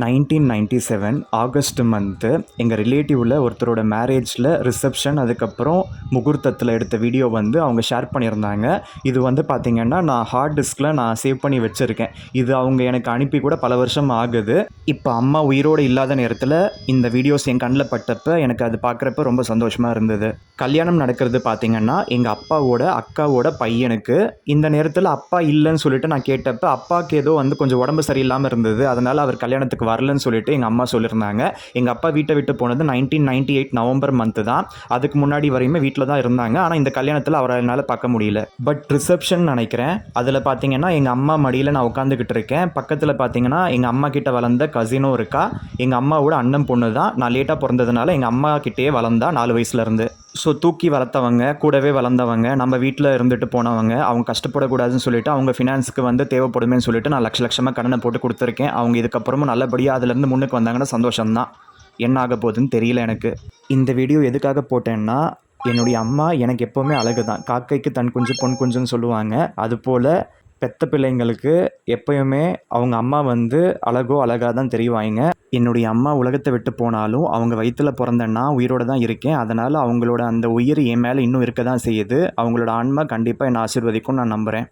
Nineteen ninety seven August month எங்கள் ரிலேட்டிவில் ஒருத்தரோட மேரேஜில் ரிசப்ஷன் அதுக்கப்புறம் முகூர்த்தத்தில் எடுத்த வீடியோ வந்து அவங்க ஷேர் பண்ணியிருந்தாங்க. இது வந்து பார்த்திங்கன்னா நான் ஹார்ட் டிஸ்கில் நான் சேவ் பண்ணி வச்சுருக்கேன். இது அவங்க எனக்கு அனுப்பி கூட பல வருஷம் ஆகுது. இப்போ அம்மா உயிரோடு இல்லாத நேரத்தில் இந்த வீடியோஸ் என் கண்ணில் பட்டப்ப எனக்கு அது பார்க்குறப்ப ரொம்ப சந்தோஷமாக இருந்தது. கல்யாணம் நடக்கிறது பார்த்திங்கன்னா எங்கள் அப்பாவோட அக்காவோட பையனுக்கு. இந்த நேரத்தில் அப்பா இல்லைன்னு சொல்லிட்டு நான் கேட்டப்போ அப்பாவுக்கு ஏதோ வந்து கொஞ்சம் உடம்பு சரியில்லாமல் இருந்தது. அதனால் அவர் கல்யாணத்துக்கு வரலன்னு சொல்லிட்டு எங்கள் அம்மா சொல்லியிருந்தாங்க எங்கள் அப்பா வீட்டை விட்டு போனது nineteen ninety eight November month தான். அதுக்கு முன்னாடி வரையுமே வீட்டில் தான் இருந்தாங்க. ஆனால் இந்த கல்யாணத்தில் அவரை என்னால் பார்க்க முடியல. பட் ரிசப்ஷன் நினைக்கிறேன். அதில் பார்த்தீங்கன்னா எங்கள் அம்மா மடியில் நான் உட்காந்துக்கிட்டு இருக்கேன். பக்கத்தில் பார்த்தீங்கன்னா எங்கள் அம்மா கிட்ட வளர்ந்த கசினும் இருக்கா. எங்கள் அம்மாவோட அண்ணன் பொண்ணு தான். நான் லேட்டாக பிறந்ததுனால எங்கள் அம்மா கிட்டேயே வளர்ந்தா நாலு வயசுலேருந்து ஸோ தூக்கி வளர்த்தவங்க கூடவே வளர்ந்தவங்க நம்ம வீட்டில் இருந்துட்டு போனவங்க அவங்க கஷ்டப்படக்கூடாதுன்னு சொல்லிட்டு அவங்க ஃபினான்ஸுக்கு வந்து தேவைப்படுமேன்னு சொல்லிட்டு நான் லட்ச லட்சமாக கடனை போட்டு கொடுத்துருக்கேன். அவங்க இதுக்கப்புறமும் நல்லபடியாக அதுலேருந்து முன்னுக்கு வந்தாங்கன்னா சந்தோஷம்தான். என்ன ஆக போகுதுன்னு தெரியல எனக்கு. இந்த வீடியோ எதுக்காக போட்டேன்னா என்னுடைய அம்மா எனக்கு எப்போவுமே அழகு தான் காக்கைக்கு தன் குஞ்சு பொன் குஞ்சுன்னு சொல்லுவாங்க. அதுபோல் பெத்த பிள்ளைங்களுக்கு எப்பயுமே அவங்க அம்மா வந்து அழகோ அழகாக தான் தெரிவாங்க. என்னுடைய அம்மா உலகத்தை விட்டு போனாலும் அவங்க வயிற்றில் பிறந்த நான் உயிரோடு தான் இருக்கேன். அதனால் அவங்களோட அந்த உயிர் என் மேலே இன்னும் இருக்க தான் செய்யுது. அவங்களோட ஆன்மா கண்டிப்பாக என்னை ஆசிர்வதிக்கும் நான் நம்புகிறேன்